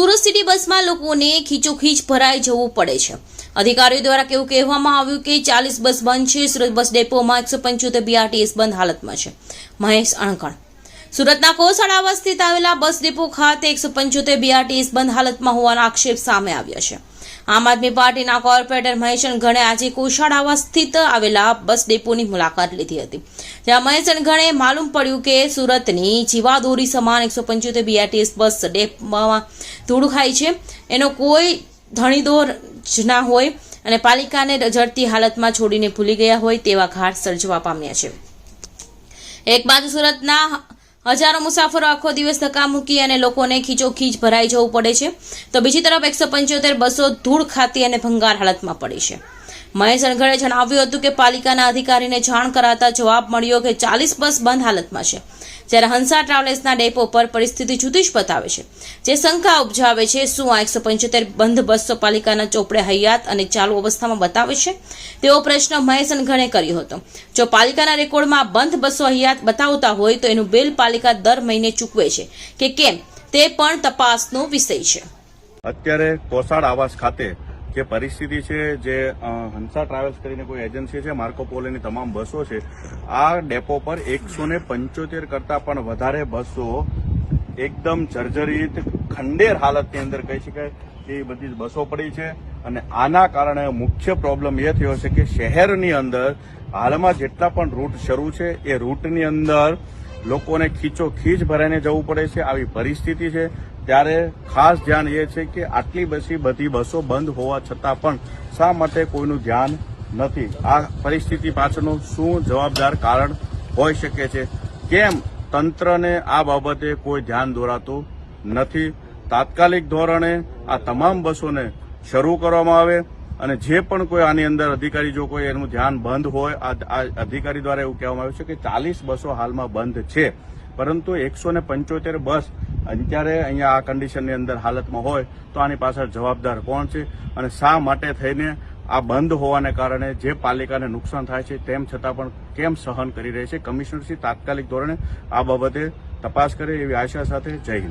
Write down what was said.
Surat city બસમાં લોકોને ખીચોખીચ ભરાઈ જવું પડે છે. અધિકારીઓ દ્વારા કેવું કહેવામાં આવ્યું કે ચાલીસ બસ બંધ છે. સુરત બસ ડેપોમાં એકસો પંચોતેર બીઆરટીએસ બંધ હાલતમાં છે. મહેશ અણકણ. સુરતના કોસળાવા સ્થિત આવેલા બસ ડેપો ખાતે એકસો પંચોતેર બીઆરટીએસ બંધ હાલતમાં હોવાના આક્ષેપ સામે આવ્યા છે. આમ આદમી પાર્ટીના કોર્પોરેટર મહેશન અણઘણે આજે કોશાળાવા સ્થિત આવેલા બસ ડેપોની મુલાકાત લીધી હતી. જ્યાં મહેશન અણઘણે માલુમ પડ્યું કે સુરતની જીવાદોરી સમાન એકસો પંચોતેર બીઆરટીએસ બસ ડેપોમાં ધૂળ ખાય છે. એનો કોઈ ધણીદોર જ ના હોય અને પાલિકાને ઝડતી હાલતમાં છોડીને ભૂલી ગયા હોય તેવા ઘાટ સર્જવા પામ્યા છે. એક બાજુ સુરતના હજારો મુસાફરો આખો દિવસ ધક્કા મૂકી અને લોકોને ખીચોખીચ ભરાઈ જવું પડે છે. તો બીજી તરફ એકસો પંચોતેર બસો ધૂળ ખાતી અને ભંગાર હાલતમાં પડી છે. મહેશ અણઘડે જણાવ્યું હતું કે પાલિકાના અધિકારીને જાણ કરાતા જવાબ મળ્યો કે ચાલીસ બસ બંધ હાલતમાં છે, જ્યારે હંસા ટ્રાવેલ્સના ડેપો પર પરિસ્થિતિ જુદી જ બતાવે છે. જે શંકા ઉપજાવે છે, શું આ એકસો પંચોતેર બંધ બસો પાલિકાના ચોપડે હયાત અને ચાલુ અવસ્થામાં બતાવે છે? તેવો પ્રશ્ન મહેશ અણઘણે કર્યો હતો. જો પાલિકાના રેકોર્ડમાં બંધ બસો હયાત બતાવતા હોય તો એનું બિલ પાલિકા દર મહિને ચૂકવે છે. કે કેમ? તે પણ તપાસનો વિષય છે. અત્યારે કોસાડ આવાસ ખાતે જે પરિસ્થિતિ છે જે હંસા ટ્રાવેલ્સ કરીને કોઈ એજન્સી છે માર્કોપોલોની તમામ બસો છે, આ ડેપો પર એકસો ને પંચોતેર કરતા પણ વધારે બસો એકદમ જર્જરિત ખંડેર હાલતની અંદર કહી શકાય એ બધી બસો પડી છે. અને આના કારણે મુખ્ય પ્રોબ્લેમ એ થયો છે કે શહેરની અંદર હાલમાં જેટલા પણ રૂટ શરૂ છે, એ રૂટની અંદર લોકોને ખીચો ખીચ ભરાઈને જવું પડે છે. આવી પરિસ્થિતિ છે. ત્યારે ખાસ ધ્યાન એ છે કે આટલી બસી બધી બસો બંધ હોવા છતાં પણ શા માટે કોઈનું ધ્યાન નથી? આ પરિસ્થિતિ પાછળનું શું જવાબદાર કારણ હોઈ શકે છે? કેમ તંત્રને આ બાબતે કોઈ ધ્યાન દોરાતું નથી? તાત્કાલિક ધોરણે આ તમામ બસોને શરૂ કરવામાં આવે અને જે પણ કોઈ આની અંદર અધિકારી જો કોઈ એનું ધ્યાન બંધ હોય, આ અધિકારી દ્વારા એવું કહેવામાં આવ્યું છે કે ચાલીસ બસો હાલમાં બંધ છે. પરંતુ એકસો પંચોતેર બસ અત્યારે અહીંયા આ કન્ડિશનની અંદર હાલતમાં હોય તો આની પાછળ જવાબદાર કોણ છે અને શા માટે થઈને આ બંધ હોવાને કારણે જે પાલિકાને નુકસાન થાય છે તેમ છતાં પણ કેમ સહન કરી રહી છે? કમિશનરશ્રી તાત્કાલિક ધોરણે આ બાબતે તપાસ કરે એવી આશા સાથે જય હિન્દ.